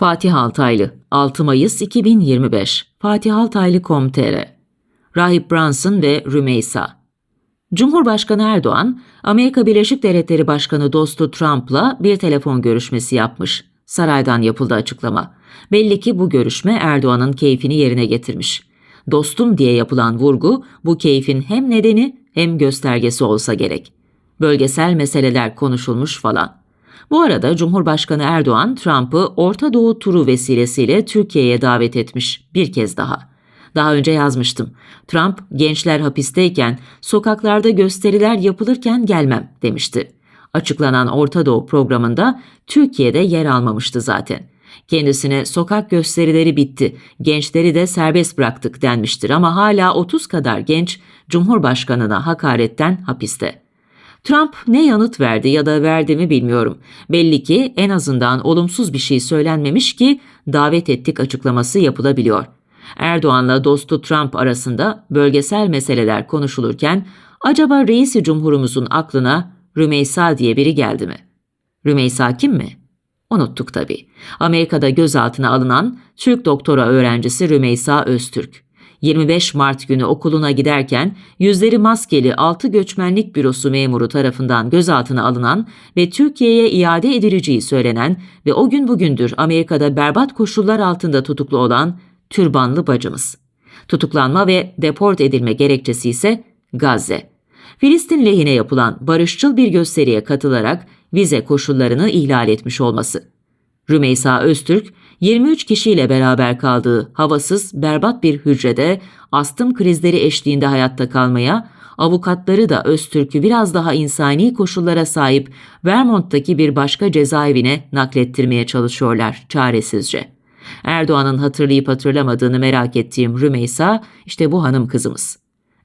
Fatih Altaylı 6 Mayıs 2025 Fatih Altaylı.com.tr Rahip Brunson ve Rümeysa Cumhurbaşkanı Erdoğan, Amerika Birleşik Devletleri Başkanı dostu Trump'la bir telefon görüşmesi yapmış. Saraydan yapıldı açıklama. Belli ki bu görüşme Erdoğan'ın keyfini yerine getirmiş. Dostum diye yapılan vurgu bu keyfin hem nedeni hem göstergesi olsa gerek. Bölgesel meseleler konuşulmuş falan. Bu arada Cumhurbaşkanı Erdoğan Trump'ı Orta Doğu turu vesilesiyle Türkiye'ye davet etmiş bir kez daha. Daha önce yazmıştım. Trump gençler hapisteyken sokaklarda gösteriler yapılırken gelmem demişti. Açıklanan Orta Doğu programında Türkiye'de yer almamıştı zaten. Kendisine sokak gösterileri bitti, gençleri de serbest bıraktık denmiştir ama hala 30 kadar genç Cumhurbaşkanına hakaretten hapiste. Trump ne yanıt verdi ya da verdi mi bilmiyorum. Belli ki en azından olumsuz bir şey söylenmemiş ki davet ettik açıklaması yapılabiliyor. Erdoğan'la dostu Trump arasında bölgesel meseleler konuşulurken acaba reisi cumhurumuzun aklına Rümeysa diye biri geldi mi? Rümeysa kim mi? Unuttuk tabii. Amerika'da gözaltına alınan Türk doktora öğrencisi Rümeysa Öztürk. 25 Mart günü okuluna giderken yüzleri maskeli 6 göçmenlik bürosu memuru tarafından gözaltına alınan ve Türkiye'ye iade edileceği söylenen ve o gün bugündür Amerika'da berbat koşullar altında tutuklu olan türbanlı bacımız. Tutuklanma ve deport edilme gerekçesi ise Gazze. Filistin lehine yapılan barışçıl bir gösteriye katılarak vize koşullarını ihlal etmiş olması. Rümeysa Öztürk, 23 kişiyle beraber kaldığı havasız, berbat bir hücrede astım krizleri eşliğinde hayatta kalmaya, avukatları da Öztürk'ü biraz daha insani koşullara sahip Vermont'taki bir başka cezaevine naklettirmeye çalışıyorlar çaresizce. Erdoğan'ın hatırlayıp hatırlamadığını merak ettiğim Rümeysa işte bu hanım kızımız.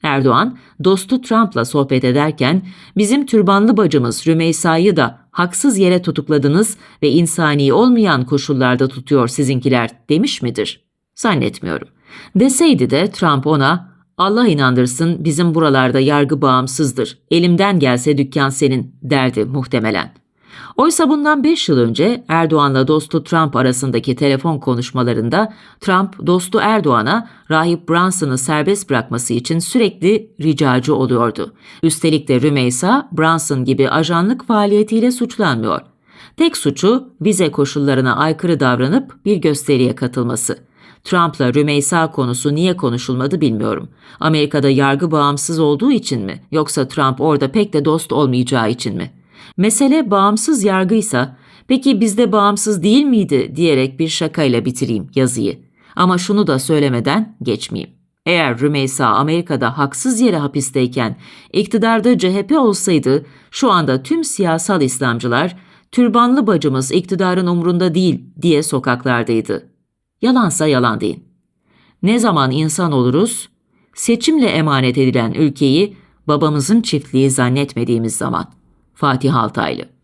Erdoğan dostu Trump'la sohbet ederken bizim türbanlı bacımız Rümeysa'yı da haksız yere tutukladınız ve insani olmayan koşullarda tutuyor sizinkiler demiş midir? Zannetmiyorum. Deseydi de Trump ona Allah inandırsın bizim buralarda yargı bağımsızdır. Elimden gelse dükkan senin derdi muhtemelen. Oysa bundan 5 yıl önce Erdoğan'la dostu Trump arasındaki telefon konuşmalarında Trump dostu Erdoğan'a Rahip Brunson'ı serbest bırakması için sürekli ricacı oluyordu. Üstelik de Rümeysa Brunson gibi ajanlık faaliyetiyle suçlanmıyor. Tek suçu vize koşullarına aykırı davranıp bir gösteriye katılması. Trump'la Rümeysa konusu niye konuşulmadı bilmiyorum. Amerika'da yargı bağımsız olduğu için mi yoksa Trump orada pek de dost olmayacağı için mi? Mesele bağımsız yargıysa peki bizde bağımsız değil miydi diyerek bir şakayla bitireyim yazıyı. Ama şunu da söylemeden geçmeyeyim. Eğer Rümeysa Amerika'da haksız yere hapisteyken iktidarda CHP olsaydı şu anda tüm siyasal İslamcılar türbanlı bacımız iktidarın umrunda değil diye sokaklardaydı. Yalansa yalan deyin. Ne zaman insan oluruz? Seçimle emanet edilen ülkeyi babamızın çiftliği zannetmediğimiz zaman. Fatih Altaylı